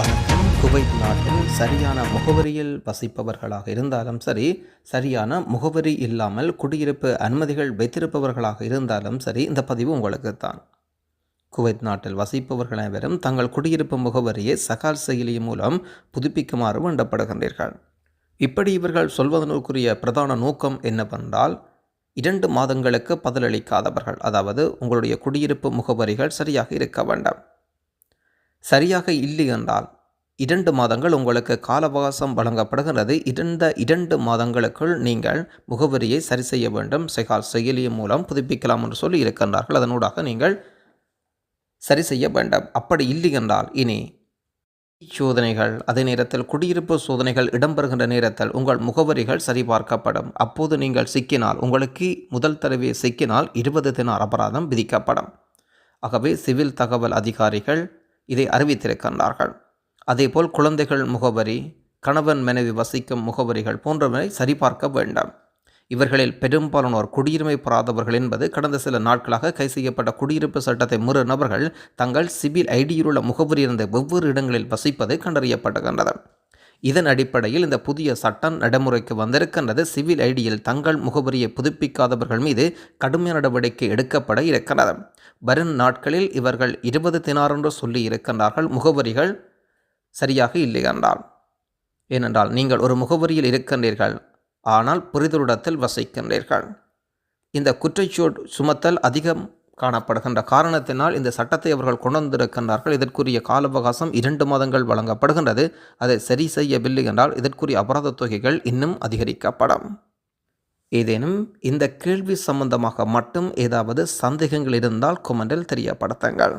வணக்கம் குவைத் நாட்டில் சரியான முகவரியில் வசிப்பவர்களாக இருந்தாலும் சரி சரியான முகவரி இல்லாமல் குடியிருப்பு அனுமதிகள் வைத்திருப்பவர்களாக இருந்தாலும் சரி இந்த பதிவு உங்களுக்கு தான். குவைத் நாட்டில் வசிப்பவர்கள் அனைவரும் தங்கள் குடியிருப்பு முகவரியை சகால் செயலி மூலம் புதுப்பிக்குமாறு வேண்டப்படுகின்றீர்கள். இப்படி இவர்கள் சொல்வதற்குரிய பிரதான நோக்கம் என்னவென்றால் இரண்டு மாதங்களுக்கு பதிலளிக்காதவர்கள் அதாவது உங்களுடைய குடியிருப்பு முகவரிகள் சரியாக இருக்க வேண்டாம். சரியாக இல்லை என்றால் இரண்டு மாதங்கள் உங்களுக்கு கால அவகாசம் வழங்கப்படுகிறது. இருந்த இரண்டு மாதங்களுக்குள் நீங்கள் முகவரியை சரி செய்ய வேண்டும். செகால் செயலி மூலம் புதுப்பிக்கலாம் என்று சொல்லி இருக்கின்றார்கள். அதனூடாக நீங்கள் சரி செய்ய வேண்டும். அப்படி இல்லை என்றால் இனி சோதனைகள் அதே நேரத்தில் குடியிருப்பு சோதனைகள் இடம்பெறுகின்ற நேரத்தில் உங்கள் முகவரிகள் சரிபார்க்கப்படும். அப்போது நீங்கள் சிக்கினால் உங்களுக்கு முதல் தடவை சிக்கினால் இருபது தின அபராதம் விதிக்கப்படும். ஆகவே சிவில் தகவல் அதிகாரிகள் இதை அறிவித்திருக்கின்றார்கள். அதேபோல் குழந்தைகள் முகவரி கணவன் மனைவி வசிக்கும் முகவரிகள் போன்றவை சரிபார்க்க வேண்டாம். இவர்களில் பெரும்பாலானோர் குடியுரிமை பெறாதவர்கள் என்பது கடந்த சில நாட்களாக கை செய்யப்பட்ட குடியிருப்பு சட்டத்தை முறு நபர்கள் தங்கள் சிவில் ஐடியிலுள்ள முகவரி இருந்த வெவ்வேறு இடங்களில் வசிப்பது கண்டறியப்படுகின்றது. இதன் அடிப்படையில் இந்த புதிய சட்டம் நடைமுறைக்கு வந்திருக்கின்றது. சிவில் ஐடியில் தங்கள் முகவரியை புதுப்பிக்காதவர்கள் மீது கடுமையான நடவடிக்கை எடுக்கப்பட இருக்கிறது. வரும் நாட்களில் இவர்கள் இருபது தினார் என்று சொல்லி இருக்கின்றார்கள். முகவரிகள் சரியாக இல்லை என்றால். ஏனென்றால் நீங்கள் ஒரு முகவரியில் இருக்கின்றீர்கள். ஆனால் புரிதலுடத்தில் வசிக்கின்றீர்கள். இந்த குற்றச்சூட் சுமத்தல் அதிகம் காணப்படுகின்ற காரணத்தினால் இந்த சட்டத்தை அவர்கள் கொண்டு வந்திருக்கின்றார்கள் இதற்குரிய கால அவகாசம் இரண்டு மாதங்கள் வழங்கப்படுகின்றது. அதை சரி செய்யவில்லை என்றால் இதற்குரிய அபராத தொகைகள் இன்னும் அதிகரிக்கப்படும். ஏதேனும் இந்த கேள்வி சம்பந்தமாக மட்டும் ஏதாவது சந்தேகங்கள் இருந்தால் கொமெண்டில் தெரியப்படுத்துங்கள்.